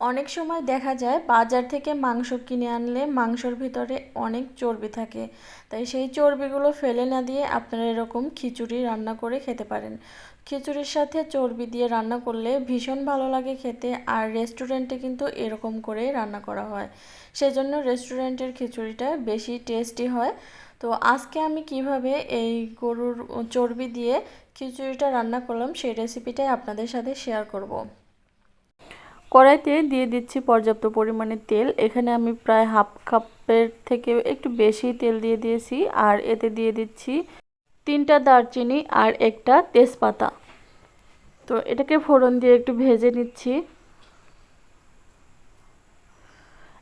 অনেক সময় দেখা যায় বাজার থেকে মাংস কিনে আনলে মাংসর ভিতরে অনেক চর্বি থাকে। তাই সেই চর্বিগুলো ফেলে না দিয়ে আপনারা এরকম খিচুড়ি রান্না করে খেতে পারেন। খিচুড়ির সাথে চর্বি দিয়ে রান্না করলে ভীষণ ভালো লাগে খেতে আর রেস্টুরেন্টে কিন্তু এরকম করেই রান্না করা হয়। সেজন্য রেস্টুরেন্টের খিচুড়িটা বেশি টেস্টি হয়। তো আজকে আমি কীভাবে এই গরুর চর্বি দিয়ে খিচুড়িটা রান্না করলাম সেই রেসিপিটাই আপনাদের সাথে শেয়ার করব। কড়াইতে দিয়ে দিচ্ছি পর্যাপ্ত পরিমাণে তেল। এখানে আমি প্রায় হাফ কাপের থেকে একটু বেশি তেল দিয়ে দিয়েছি আর এতে দিয়ে দিচ্ছি তিনটা দারচিনি আর একটা তেজপাতা। তো এটাকে ফোড়ন দিয়ে একটু ভেজে নিচ্ছি।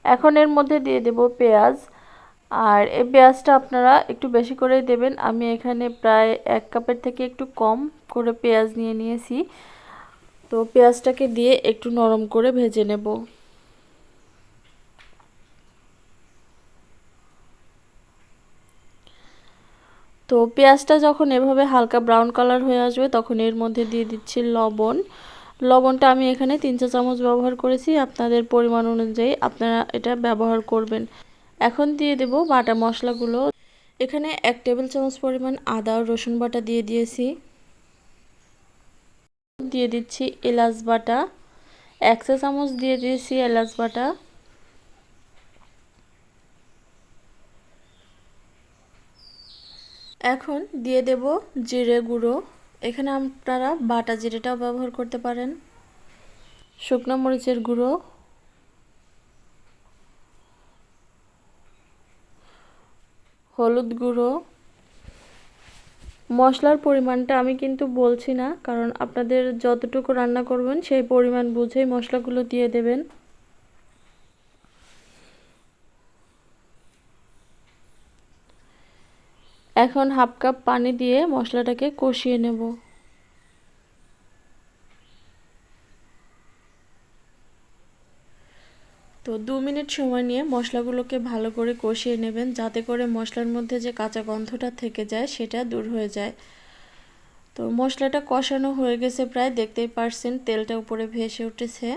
এখন এর মধ্যে দিয়ে দেব পেঁয়াজ। আর এই পেঁয়াজটা আপনারা একটু বেশি করে দেবেন। আমি এখানে প্রায় এক কাপের থেকে একটু কম করে পেঁয়াজ নিয়ে নিয়েছি। তো পেঁয়াজটাকে দিয়ে একটু নরম করে ভেজে নেব। তো পেঁয়াজটা যখন এভাবে হালকা ব্রাউন কালার হয়ে আসবে, তখন এর মধ্যে দিয়ে দিচ্ছি লবণ। লবণটা আমি এখানে তিন চা চামচ ব্যবহার করেছি, আপনাদের পরিমাণ অনুযায়ী আপনারা এটা ব্যবহার করবেন। এখন দিয়ে দেব বাটা মশলাগুলো। এখানে এক টেবিল চামচ পরিমাণ আদা রসুন বাটা দিয়ে দিয়েছি। দিয়ে দিচ্ছি এলাচ বাটা। এক চা চামচ দিয়ে দিয়েছি এলাচ বাটা। এখন দিয়ে দেব জিরে গুঁড়ো। এখানে আপনারা বাটা জিরেটাও ব্যবহার করতে পারেন। শুকনো মরিচের গুঁড়ো। হলুদ গুঁড়ো। মশলার পরিমাণটা আমি কিন্তু বলছি না, কারণ আপনাদের যতটুকু রান্না করবেন সেই পরিমাণ বুঝেই মশলাগুলো দিয়ে দেবেন। এখন হাফ কাপ পানি দিয়ে মশলাটাকে কষিয়ে নেব। তো দু মিনিট সময় নিয়ে মশলাগুলোকে ভালো করে কষিয়ে নেবেন, যাতে করে মশলার মধ্যে যে কাঁচা গন্ধটা থেকে যায় সেটা দূর হয়ে যায়। তো মশলাটা কষানো হয়ে গেছে প্রায়, দেখতেই পারছেন তেলটা উপরে ভেসে উঠেছে।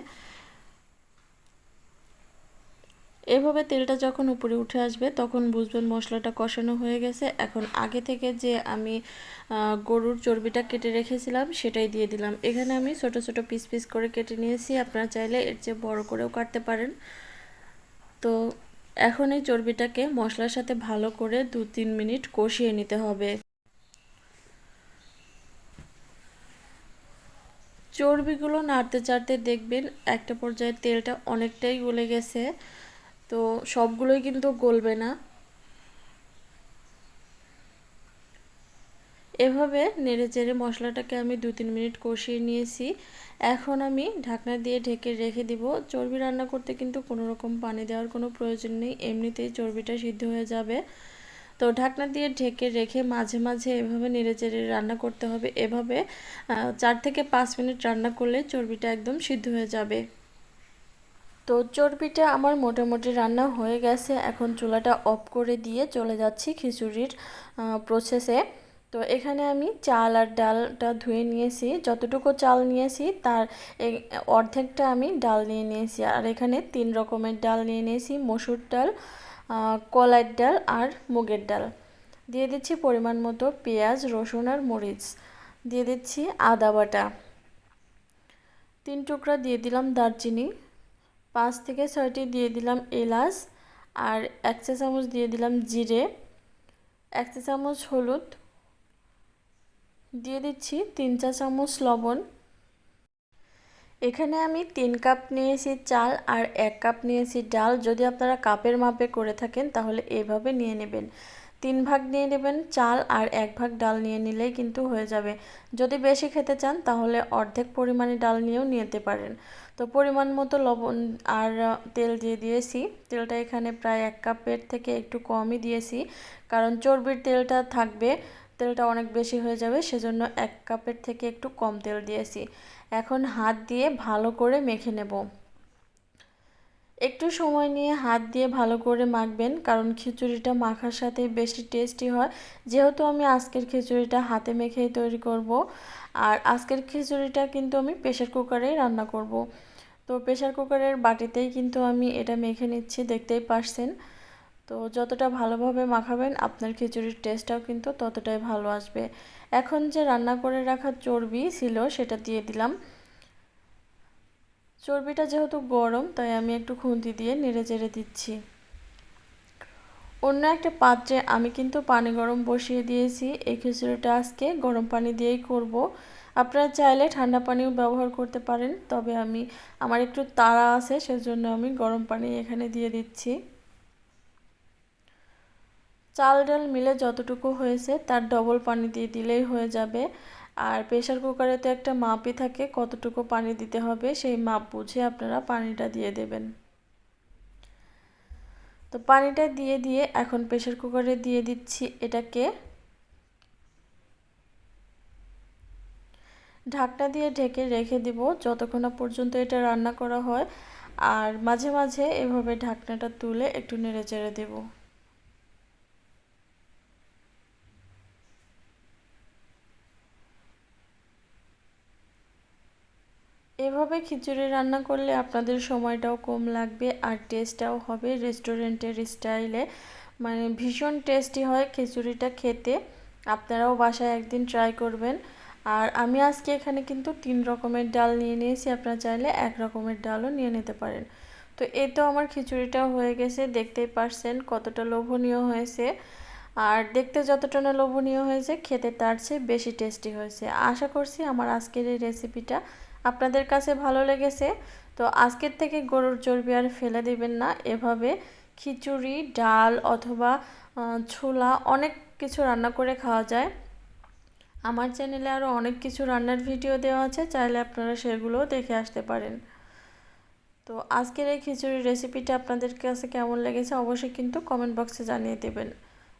এভাবে তেলটা যখন উপরে উঠে আসবে, তখন বুঝবেন মশলাটা কষানো হয়ে গেছে। এখন আগে থেকে যে আমি গরুর চর্বিটা কেটে রেখেছিলাম, সেটাই দিয়ে দিলাম। এখানে আমি ছোট ছোট পিস পিস করে কেটে নিয়েছি। আপনারা চাইলে এর চেয়ে বড় করেও কাটতে পারেন। তো এখন এই চর্বিটাকে মশলার সাথে ভালো করে দু তিন মিনিট কষিয়ে নিতে হবে। চর্বিগুলো নাড়তে চাড়তে দেখবেন একটা পর্যায়ে তেলটা অনেকটাই গলে গেছে। তো সবগুলোই কিন্তু গলবে না। এভাবে নেড়ে চেড়ে মশলাটাকে আমি দু তিন মিনিট কষিয়ে নিয়েছি। এখন আমি ঢাকনা দিয়ে ঢেকে রেখে দিব। চর্বি রান্না করতে কিন্তু কোনো রকম পানি দেওয়ার কোনো প্রয়োজন নেই। এমনিতেই চর্বিটা সিদ্ধ হয়ে যাবে। তো ঢাকনা দিয়ে ঢেকে রেখে মাঝে মাঝে এভাবে নেড়ে চেড়ে রান্না করতে হবে। এভাবে চার থেকে পাঁচ মিনিট রান্না করলে চর্বিটা একদম সিদ্ধ হয়ে যাবে। তো চর্বিটা আমার মোটামুটি রান্না হয়ে গেছে। এখন চুলাটা অফ করে দিয়ে চলে যাচ্ছি খিচুড়ির প্রসেসে তো এখানে আমি চাল আর ডালটা ধুয়ে নিয়েছি। যতটুকু চাল নিয়েছি তার অর্ধেকটা আমি ডাল নিয়ে নিয়েছি। আর এখানে তিন রকমের ডাল নিয়ে নিয়েছি। মসুর ডাল কলাইয়ের ডাল আর মুগের ডাল। দিয়ে দিচ্ছি পরিমাণ মতো পেঁয়াজ, রসুন আর মরিচ। দিয়ে দিচ্ছি আদা বাটা। তিন টুকরা দিয়ে দিলাম দারচিনি। পাঁচ থেকে ছয়টি দিয়ে দিলাম এলাচ আর এক চা চামচ দিয়ে দিলাম জিরে, এক চা চামচ হলুদ, দিয়ে দিচ্ছি তিন চা চামচ লবণ। এখানে আমি তিন কাপ নিয়েছি চাল আর এক কাপ নিয়েছি ডাল। যদি আপনারা কাপের মাপে করে থাকেন তাহলে এভাবে নিয়ে নেবেন। তিন ভাগ নিয়ে নেবেন, চাল আর এক ভাগ ডাল নিয়ে নিলেই কিন্তু হয়ে যাবে। যদি বেশি খেতে চান, তাহলে অর্ধেক পরিমাণে ডাল নিয়েও নিতে পারেন। তো পরিমাণ মতো লবণ আর তেল দিয়ে দিয়েছি। তেলটা এখানে প্রায় এক কাপের থেকে একটু কমই দিয়েছি। কারণ চর্বির তেলটা থাকবে, তেলটা অনেক বেশি হয়ে যাবে, সেজন্য এক কাপের থেকে একটু কম তেল দিয়েছি। এখন হাত দিয়ে ভালো করে মেখে নেব। একটু সময় নিয়ে হাত দিয়ে ভালো করে মাখবেন, কারণ খিচুড়িটা মাখার সাথে বেশি টেস্টি হয়। যেহেতু আমি আজকের খিচুড়িটা হাতে মেখেই তৈরি করব, আর আজকের খিচুড়িটা কিন্তু আমি প্রেশার কুকারেই রান্না করব। তো প্রেশার কুকারের বাটিতেই কিন্তু আমি এটা মেখে নিচ্ছি, দেখতেই পারছেন। তো যতটা ভালোভাবে মাখাবেন, আপনার খিচুড়ির টেস্টটাও কিন্তু ততটাই ভালো আসবে। এখন যে রান্না করে রাখা চর্বি ছিল, সেটা দিয়ে দিলাম। চর্বিটা যেহেতু গরম, তাই আমি একটু খুন্তি দিয়ে নেড়ে চেড়ে দিচ্ছি। অন্য একটা পাত্রে আমি কিন্তু পানি গরম বসিয়ে দিয়েছি। এই খিচুড়িটা আজকে গরম পানি দিয়েই করব। আপনারা চাইলে ঠান্ডা পানিও ব্যবহার করতে পারেন, তবে আমি, আমার একটু তাড়া আছে, সেজন্য আমি গরম পানি এখানে দিয়ে দিচ্ছি। চাল ডাল মিলে যতটুকু হয়েছে, তার ডবল পানি দিয়ে দিলেই হয়ে যাবে। আর প্রেশার কুকারে তো একটা মাপই থাকে কতটুকু পানি দিতে হবে, সেই মাপ বুঝে আপনারা পানিটা দিয়ে দেবেন। তো পানিটা দিয়ে দিয়ে এখন প্রেশার কুকারে দিয়ে দিচ্ছি এটাকে। ঢাকনা দিয়ে ঢেকে রেখে দিব যতক্ষণ না পর্যন্ত এটা রান্না করা হয়। আর মাঝে মাঝে এভাবে ঢাকনাটা তুলে একটু নেড়ে চেড়ে দেবো। এভাবে খিচুড়ি রান্না করলে আপনাদের সময়টাও কম লাগবে আর টেস্টটাও হবে রেস্টুরেন্টের স্টাইলে মানে ভীষণ টেস্টি হয় খিচুড়িটা খেতে। আপনারাও বাসায় একদিন ট্রাই করবেন। আর আমি আজকে এখানে কিন্তু তিন রকমের ডাল নিয়ে নিয়েছি, আপনারা চাইলে এক রকমের ডালও নিয়ে নিতে পারেন। তো এই তো আমার খিচুড়িটাও হয়ে গেছে, দেখতেই পারছেন কতটা লোভনীয় হয়েছে। আর দেখতে যতটা না লোভনীয় হয়েছে, খেতে তার চেয়ে বেশি টেস্টি হয়েছে। আশা করছি আমার আজকের এই রেসিপিটা আপনাদের কাছে ভালো লেগেছে, তো আজকের থেকে গরুর চর্বি আর ফেলে দেবেন না। এভাবে খিচুড়ি, ডাল অথবা ছোলা অনেক কিছু রান্না করে খাওয়া যায়। আমার চ্যানেলে আরও অনেক কিছু রান্নার ভিডিও দেওয়া আছে, চাইলে আপনারা সেগুলোও দেখে আসতে পারেন। তো আজকের এই খিচুড়ির রেসিপিটা আপনাদের কাছে কেমন লেগেছে অবশ্যই কিন্তু কমেন্ট বক্সে জানিয়ে দেবেন।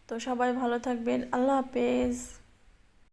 তো সবাই ভালো থাকবেন, আল্লাহ হাফেজ।